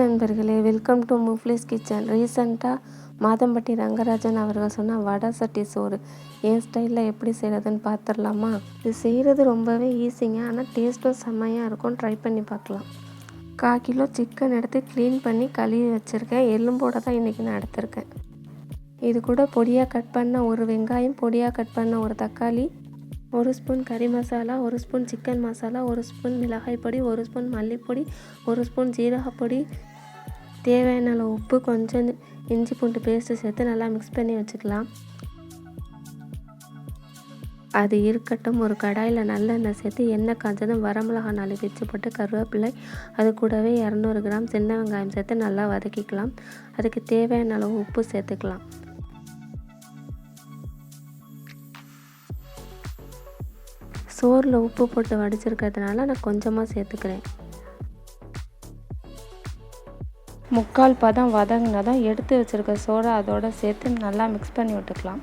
நண்பர்களே welcome to முஃப்ளிஸ் kitchen ரீசண்டாக மாதம்பட்டி ரங்கராஜன் அவர்கள் சொன்ன வடை சட்டி சோறு என் ஸ்டைலில் எப்படி செய்கிறதுன்னு பார்த்துடலாமா இது செய்கிறது ரொம்பவே ஈஸிங்க ஆனால் டேஸ்ட்டும் செம்மையாக இருக்கும் ட்ரை பண்ணி பார்க்கலாம் கால் கிலோ சிக்கன் எடுத்து க்ளீன் பண்ணி கழுவி வச்சுருக்கேன். எலும்போட தான் இன்றைக்கி நான் எடுத்திருக்கேன். இது கூட பொடியாக கட் பண்ண ஒரு வெங்காயம் பொடியாக கட் பண்ண ஒரு தக்காளி ஒரு ஸ்பூன் கறி மசாலா ஒரு ஸ்பூன் சிக்கன் மசாலா ஒரு ஸ்பூன் மிளகாய் பொடி ஒரு ஸ்பூன் மல்லிப்பொடி ஒரு ஸ்பூன் ஜீரகப்பொடி தேவையான அளவு உப்பு கொஞ்சம் இஞ்சி பூண்டு பேஸ்ட்டு சேர்த்து நல்லா மிக்ஸ் பண்ணி வச்சுக்கலாம். அது இருக்கட்டும் ஒரு கடாயில் நல்லெண்ணெய் சேர்த்து எண்ணெய் காய்ச்சதும் வரமிளகா நாலு பிச்சு போட்டு கருவேப்பிலை அது கூடவே இரநூறு கிராம் சின்ன வெங்காயம் சேர்த்து நல்லா வதக்கிக்கலாம். அதுக்கு தேவையான அளவு உப்பு சேர்த்துக்கலாம். சோறில் உப்பு போட்டு வடிச்சிருக்கிறதுனால நான் கொஞ்சமாக சேர்த்துக்கிறேன். முக்கால் பதம் வதங்கினா தான் எடுத்து வச்சுருக்க சோடா அதோட சேர்த்து நல்லா மிக்ஸ் பண்ணி விட்டுக்கலாம்.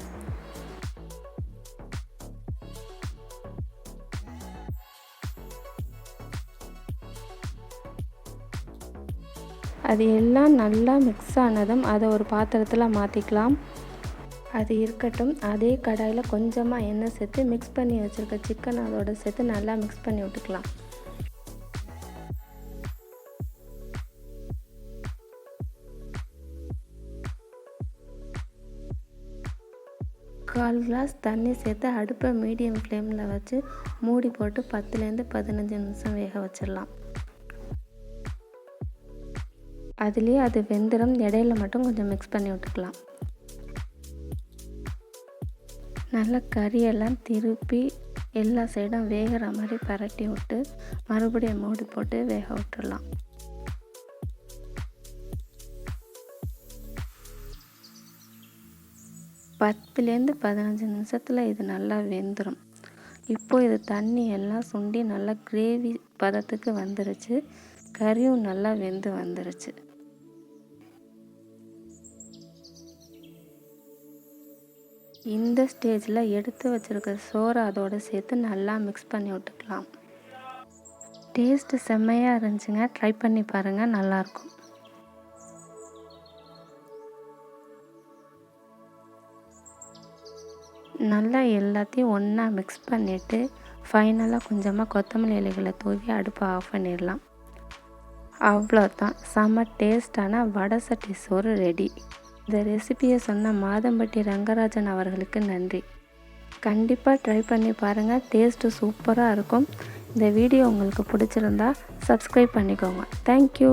அது எல்லாம் நல்லா மிக்ஸ் ஆனதும் அதை ஒரு பாத்திரத்தில் மாற்றிக்கலாம் அது இருக்கட்டும். அதே கடாயில் கொஞ்சமாக எண்ணெய் சேர்த்து மிக்ஸ் பண்ணி வச்சுருக்க சிக்கன் அதோட சேர்த்து நல்லா மிக்ஸ் பண்ணி விட்டுக்கலாம். கால் கிளாஸ் தண்ணி சேர்த்து அடுப்பை மீடியம் ஃப்ளேமில் வச்சு மூடி போட்டு பத்துலேருந்து பதினஞ்சு நிமிஷம் வேக வச்சிடலாம். அதுலேயே அது வெந்துடும் இடையில மட்டும் கொஞ்சம் மிக்ஸ் பண்ணி விட்டுக்கலாம். நல்லா கறியெல்லாம் திருப்பி எல்லா சைடும் வேகிற மாதிரி பரட்டி விட்டு மறுபடியும் மூடி போட்டு வேக விட்டுடலாம் பத்துலேருந்து பதினஞ்சு நிமிஷத்தில் இது நல்லா வெந்துடும் இப்போது இது தண்ணி எல்லாம் சுண்டி நல்லா கிரேவி பதத்துக்கு வந்துருச்சு. கறியும் நல்லா வெந்து வந்துருச்சு. இந்த ஸ்டேஜில் எடுத்து வச்சுருக்க சோறை அதோடு சேர்த்து நல்லா மிக்ஸ் பண்ணி விட்டுக்கலாம். டேஸ்ட்டு செம்மையாக இருந்துச்சுங்க. ட்ரை பண்ணி பாருங்கள் நல்லாயிருக்கும். நல்லா எல்லாத்தையும் ஒன்றா மிக்ஸ் பண்ணிவிட்டு ஃபைனலாக கொஞ்சமாக கொத்தமல்லி இலைகளை தூவி அடுப்பை ஆஃப் பண்ணிடலாம். அவ்வளோதான் செம்ம டேஸ்டான வடை சட்டி சோறு ரெடி இந்த ரெசிபியை சொன்ன மாதம்பட்டி ரங்கராஜன் அவர்களுக்கு நன்றி. கண்டிப்பாக ட்ரை பண்ணி பாருங்கள் டேஸ்ட்டு சூப்பராக இருக்கும். இந்த வீடியோ உங்களுக்கு பிடிச்சிருந்தா சப்ஸ்கிரைப் பண்ணிக்கோங்க. தேங்க்யூ